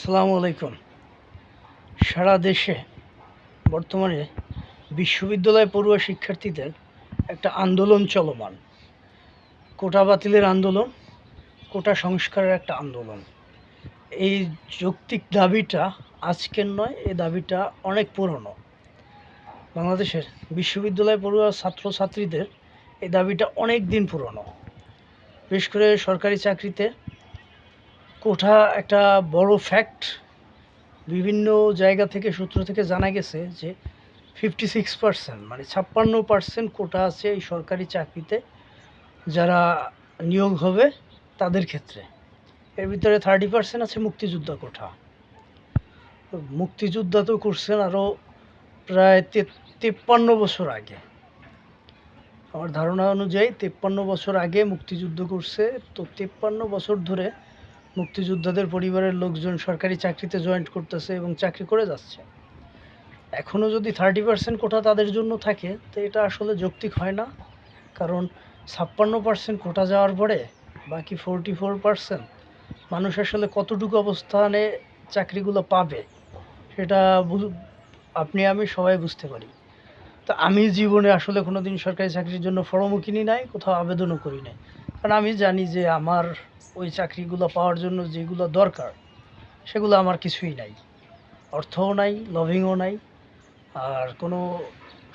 সালামু আলাইকুম। সারা দেশে বর্তমানে বিশ্ববিদ্যালয় পড়ুয়া শিক্ষার্থীদের একটা আন্দোলন চলমান। কোটা বাতিলের আন্দোলন, কোটা সংস্কারের একটা আন্দোলন। এই যৌক্তিক দাবিটা আজকের নয়, এই দাবিটা অনেক পুরনো। বাংলাদেশের বিশ্ববিদ্যালয় পড়ুয়া ছাত্রছাত্রীদের এই দাবিটা অনেক দিন পুরনো। বিশেষ করে সরকারি চাকরিতে কোঠা একটা বড় ফ্যাক্ট বিভিন্ন জায়গা থেকে, সূত্র থেকে জানা গেছে যে ফিফটি সিক্স পার্সেন্ট মানে ছাপ্পান্ন পার্সেন্ট কোটা আছে এই সরকারি চাকরিতে যারা নিয়োগ হবে তাদের ক্ষেত্রে। এর ভিতরে থার্টি পার্সেন্ট আছে মুক্তিযোদ্ধা কোঠা। মুক্তিযোদ্ধা তো করছেন আরও প্রায় তেপ্পান্ন বছর আগে। আমার ধারণা অনুযায়ী তেপ্পান্ন বছর আগে মুক্তিযুদ্ধ করছে, তো তেপ্পান্ন বছর ধরে মুক্তিযোদ্ধাদের পরিবারের লোকজন সরকারি চাকরিতে জয়েন্ট করতেছে এবং চাকরি করে যাচ্ছে। এখনও যদি থার্টি পার্সেন্ট কোটা তাদের জন্য থাকে, তো এটা আসলে যৌক্তিক হয় না। কারণ ছাপ্পান্ন পার্সেন্ট কোটা যাওয়ার পরে বাকি ফোরটি ফোর পার্সেন্ট মানুষ আসলে কতটুকু অবস্থানে চাকরিগুলো পাবে, সেটা আপনি, আমি সবাই বুঝতে পারি। তো আমি জীবনে আসলে কোনো দিন সরকারি চাকরির জন্য ফর্মও কিনি নাই, কোথাও আবেদনও করি নাই। কারণ আমি জানি যে আমার ওই চাকরিগুলো পাওয়ার জন্য যেগুলো দরকার, সেগুলো আমার কিছুই নাই। অর্থও নাই লভিংও নাই, আর কোনো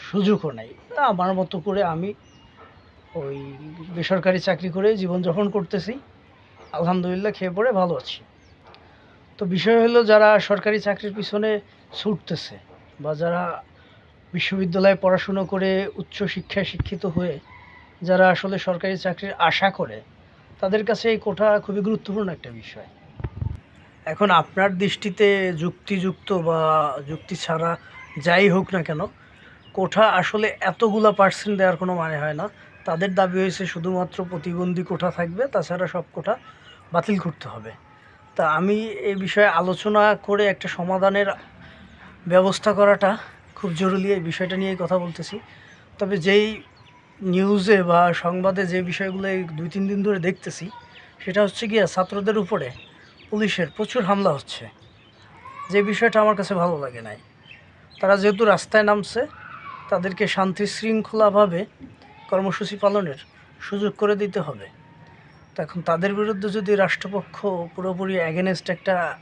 সুযোগও নাই। আমার মতো করে আমি ওই বেসরকারি চাকরি করে জীবনযাপন করতেছি। আলহামদুলিল্লাহ খেয়ে পড়ে ভালো আছি। তো বিষয় হলো যারা সরকারি চাকরির পিছনে ছুটতেছে বা যারা বিশ্ববিদ্যালয়ে পড়াশুনো করে উচ্চ শিক্ষায় শিক্ষিত হয়ে যারা আসলে সরকারি চাকরির আশা করে, তাদের কাছে এই কোটা খুবই গুরুত্বপূর্ণ একটা বিষয়। এখন আপনার দৃষ্টিতে যুক্তিযুক্ত বা যুক্তি ছাড়া যাই হোক না কেন, কোঠা আসলে এতগুলা পার্সেন্ট দেওয়ার কোনো মানে হয় না। তাদের দাবি হয়েছে শুধুমাত্র প্রতিবন্ধী কোঠা থাকবে, তাছাড়া সব কোঠা বাতিল করতে হবে। তা আমি এ বিষয়ে আলোচনা করে একটা সমাধানের ব্যবস্থা করাটা খুব জরুরি, এই বিষয়টা নিয়েই কথা বলতেছি। তবে যেই নিউজে বা সংবাদে যে বিষয়গুলো দুই, তিন দিন ধরে দেখতেছি, সেটা হচ্ছে গিয়ে ছাত্রদের উপরে পুলিশের প্রচুর হামলা হচ্ছে। যে বিষয়টা আমার কাছে ভালো লাগে নাই। তারা যেহেতু রাস্তায় নামছে, তাদেরকে শান্তি শৃঙ্খলাভাবে কর্মসূচি পালনের সুযোগ করে দিতে হবে। এখন তাদের বিরুদ্ধে যদি রাষ্ট্রপক্ষ পুরোপুরি অ্যাগেনেস্ট একটা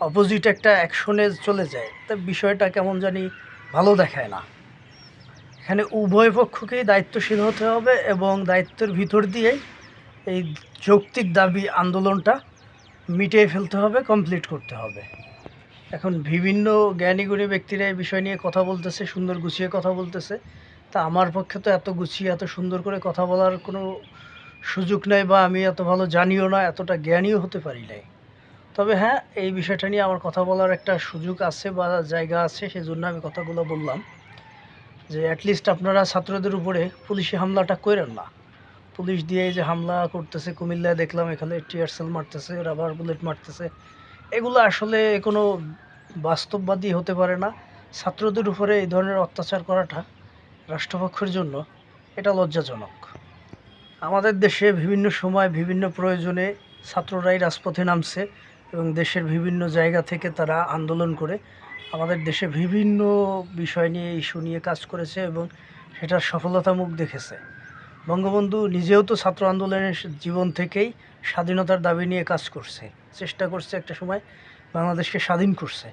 অপোজিট একটা অ্যাকশনে চলে যায়, তা বিষয়টা কেমন জানি ভালো দেখায় না। এখানে উভয় পক্ষকেই দায়িত্বশীল হতে হবে এবং দায়িত্বের ভিতর দিয়েই এই যৌক্তিক দাবি আন্দোলনটা মিটিয়ে ফেলতে হবে কমপ্লিট করতে হবে। এখন বিভিন্ন জ্ঞানীগুণী ব্যক্তিরা এই বিষয় নিয়ে কথা বলতেছে, সুন্দর গুছিয়ে কথা বলতেছে। তা আমার পক্ষে তো এত গুছিয়ে, এত সুন্দর করে কথা বলার কোনো সুযোগ নাই বা আমি এত ভালো জানিও না, এতটা জ্ঞানীও হতে পারি নাই। তবে হ্যাঁ এই বিষয়টা নিয়ে আমার কথা বলার একটা সুযোগ আছে বা জায়গা আছে, সেজন্য আমি কথাগুলো বললাম। যে অ্যাটলিস্ট আপনারা ছাত্রদের উপরে পুলিশি হামলাটা করেন না। পুলিশ দিয়ে যে হামলা করতেছে, কুমিল্লায় দেখলাম এখানে টিয়ার সেল মারতেছে রাবার বুলেট মারতেছে। এগুলো আসলে কোনো বাস্তববাদী হতে পারে না। ছাত্রদের উপরে এই ধরনের অত্যাচার করাটা রাষ্ট্রপক্ষের জন্য এটা লজ্জাজনক। আমাদের দেশে বিভিন্ন সময় বিভিন্ন প্রয়োজনে ছাত্ররাই রাজপথে নামছে এবং দেশের বিভিন্ন জায়গা থেকে তারা আন্দোলন করে আমাদের দেশে বিভিন্ন বিষয় নিয়ে ইস্যু নিয়ে কাজ করেছে এবং সেটার সফলতা মুখ দেখেছে। বঙ্গবন্ধু নিজেও তো ছাত্র আন্দোলনের জীবন থেকেই স্বাধীনতার দাবি নিয়ে কাজ করছে। চেষ্টা করছে একটা সময় বাংলাদেশকে স্বাধীন করছে।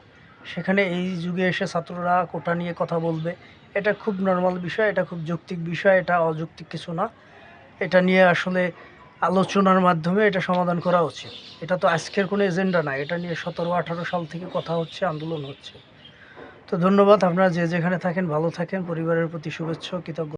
সেখানে এই যুগে এসে ছাত্ররা কোটা নিয়ে কথা বলবে, এটা খুব নর্মাল বিষয়, এটা খুব যৌক্তিক বিষয়, এটা অযৌক্তিক কিছু না। এটা নিয়ে আসলে আলোচনার মাধ্যমে এটা সমাধান করা উচিত। এটা তো আজকের কোনো এজেন্ডা না, এটা নিয়ে সতেরো, আঠারো সাল থেকে কথা হচ্ছে, আন্দোলন হচ্ছে। তো ধন্যবাদ, আপনারা যে যেখানে থাকেন, ভালো থাকেন, পরিবারের প্রতি শুভেচ্ছা কৃতজ্ঞ